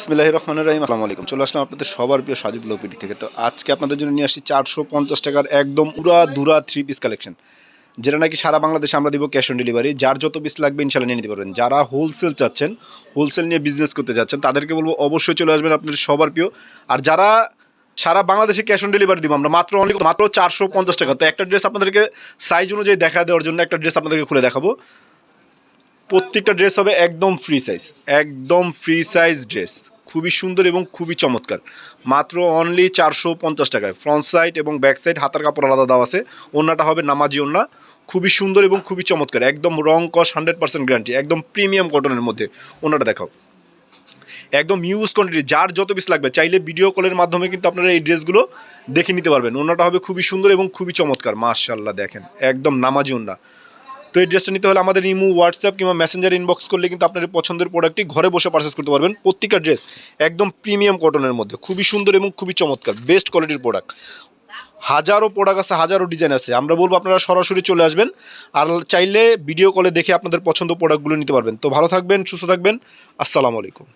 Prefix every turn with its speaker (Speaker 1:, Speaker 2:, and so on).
Speaker 1: বিসমিল্লাহ রহমান রহিম, আসসালামু আলাইকুম। চলে আসলাম আপনাদের সবার প্রিয় সাজিবুল ওপিডি থেকে। তো আজকে আপনাদের জন্য নিয়ে আসছি চারশো পঞ্চাশ টাকার একদম উড়া দুরা থ্রি পিস কালেকশন যেটা নাকি সারা বাংলাদেশে আমরা দিব ক্যাশ অন ডেলিভারি যার যত পিস লাগবে ইনশাল্লাহ নিয়ে নিতে পারবেন। যারা হোলসেল চাচ্ছেন হোলসেল নিয়ে বিজনেস করতে চাচ্ছেন তাদেরকে বলব অবশ্যই চলে আসবেন আপনাদের সবার প্রিয়। আর যারা সারা বাংলাদেশে ক্যাশ অন ডেলিভারি দিব, আমরা মাত্র অনলি মাত্র চারশো পঞ্চাশ টাকা। তো একটা ড্রেস আপনাদেরকে সাইজ অনুযায়ী দেখা দেওয়ার জন্য একটা ড্রেস আপনাদেরকে খুলে দেখাবো। প্রত্যেকটা ড্রেস হবে একদম ফ্রি সাইজ একদম ফ্রি সাইজ ড্রেস খুবই সুন্দর এবং খুবই চমৎকার। মাত্র অনলি চারশো পঞ্চাশ টাকায়। ফ্রন্ট সাইড এবং ব্যাক সাইড হাতার কাপড় আলাদা দেওয়া আছে। ওনাটা হবে নামাজি ওন্না খুবই সুন্দর এবং খুবই চমৎকার। একদম রং কস হান্ড্রেড পার্সেন্ট গ্যারান্টি একদম প্রিমিয়াম কটনের মধ্যে। ওনাটা দেখাও। একদম ইউজ কোয়ান্টিটি যার যত পিস লাগবে। চাইলে ভিডিও কলের মাধ্যমে কিন্তু আপনারা এই ড্রেসগুলো দেখে নিতে পারবেন। ওনাটা হবে খুবই সুন্দর এবং খুবই চমৎকার। মাশাল্লাহ দেখেন। একদম নামাজি ওন্না তো এই ড্রেসটা নিতে হলে আমাদের ইমু হোয়াটসঅ্যাপ কিংবা মেসেঞ্জার ইনবক্স করলে কিন্তু আপনার পছন্দের প্রোডাক্টটি ঘরে বসে পারচেস করতে পারবেন। প্রত্যেকটা ড্রেস একদম প্রিমিয়াম কটনের মধ্যে। খুবই সুন্দর এবং খুবই চমৎকার। বেস্ট কোয়ালিটির প্রোডাক্ট হাজারো প্রোডাক্ট আছে, হাজারো ডিজাইন আছে। আমরা বলব আপনারা সরাসরি চলে আসবেন। আর চাইলে ভিডিও কলে দেখে আপনাদের পছন্দ প্রোডাক্টগুলো নিতে পারবেন। তো ভালো থাকবেন, সুস্থ থাকবেন। আসসালামু আলাইকুম।